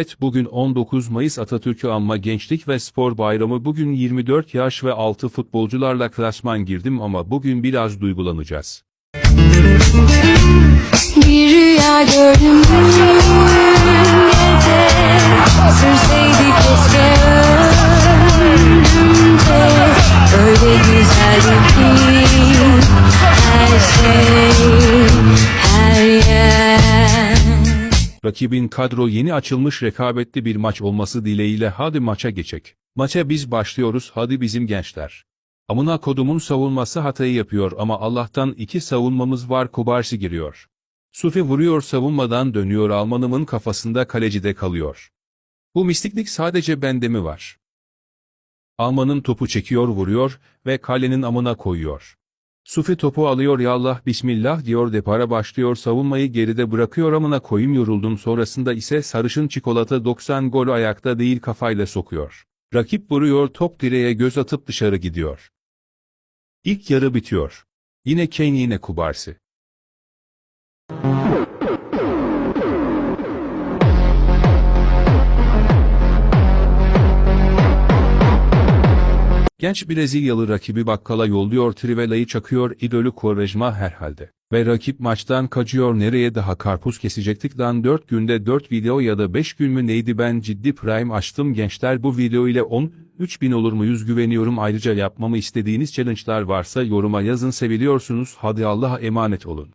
Evet bugün 19 Mayıs Atatürk'ü anma Gençlik ve Spor Bayramı bugün 24 yaş ve altı futbolcularla klasman girdim ama bugün biraz duygulanacağız. Bir rüya gördüm Rakibin kadro yeni açılmış rekabetli bir maç olması dileğiyle hadi maça geçek. Maça biz başlıyoruz hadi bizim gençler. Amına kodumun savunması hatayı yapıyor ama Allah'tan iki savunmamız var Kubarsi giriyor. Sufi vuruyor savunmadan dönüyor Almanımın kafasında kalecide kalıyor. Bu mistiklik sadece bende mi var? Almanın topu çekiyor vuruyor ve kalenin amına koyuyor. Sufi topu alıyor ya Allah bismillah diyor depara başlıyor savunmayı geride bırakıyor amına koyayım yoruldum sonrasında ise sarışın çikolata 90 gol ayakta değil kafayla sokuyor. Rakip vuruyor top direğe göz atıp dışarı gidiyor. İlk yarı bitiyor. Yine Kane yine Kubarsi. Genç Brezilyalı rakibi bakkala yolluyor Trivela'yı çakıyor idolü Quaresma herhalde. Ve rakip maçtan kaçıyor nereye daha karpuz kesecektik? Lan 4 günde 4 video ya da 5 gün mü neydi? Ben ciddi prime açtım. Gençler bu video ile 10, 3000 olur muyuz? Güveniyorum. Ayrıca yapmamı istediğiniz challenge'lar varsa yoruma yazın. Seviliyorsunuz. Hadi Allah'a emanet olun.